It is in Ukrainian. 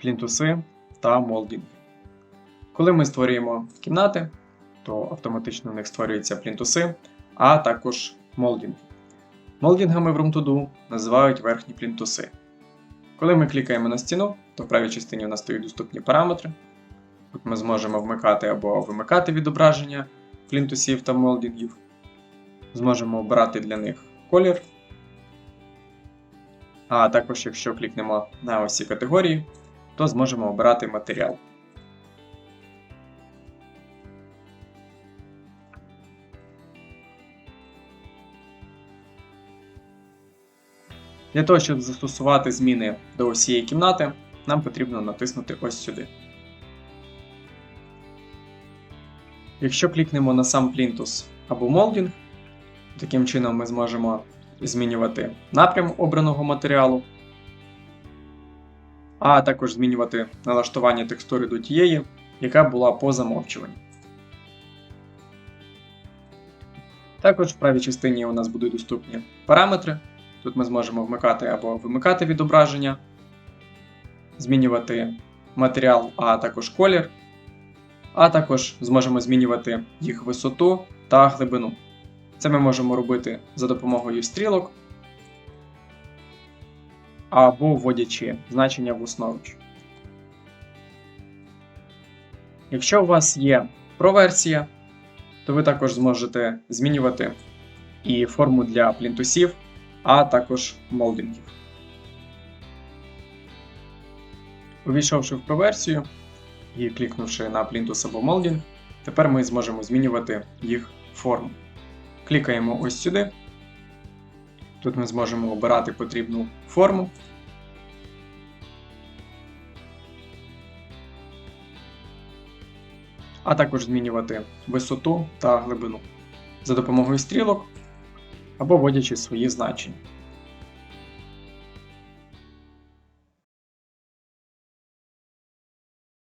плінтуси та молдінг. Коли ми створюємо кімнати, то автоматично в них створюються плінтуси, а також молдінг. Молдінгами в RoomToDo називають верхні плінтуси. Коли ми клікаємо на стіну, то в правій частині у нас стають доступні параметри. Тут ми зможемо вмикати або вимикати відображення плінтусів та молдінгів. Зможемо обрати для них колір. А також, якщо клікнемо на ось ці категорії, то зможемо обрати матеріал. Для того, щоб застосувати зміни до усієї кімнати, нам потрібно натиснути ось сюди. Якщо клікнемо на сам плінтус або молдінг, таким чином ми зможемо змінювати напрям обраного матеріалу, а також змінювати налаштування текстури до тієї, яка була по замовчуванню. Також в правій частині у нас будуть доступні параметри. Тут ми зможемо вмикати або вимикати відображення, змінювати матеріал, а також колір, а також зможемо змінювати їх висоту та глибину. Це ми можемо робити за допомогою стрілок або вводячи значення власноруч. Якщо у вас є Pro-версія, то ви також зможете змінювати і форму для плінтусів, а також молдингів. Увійшовши в Pro-версію і клікнувши на плінтус або молдінг, тепер ми зможемо змінювати їх форму. Клікаємо ось сюди. Тут ми зможемо обирати потрібну форму. А також змінювати висоту та глибину за допомогою стрілок або вводячи свої значення.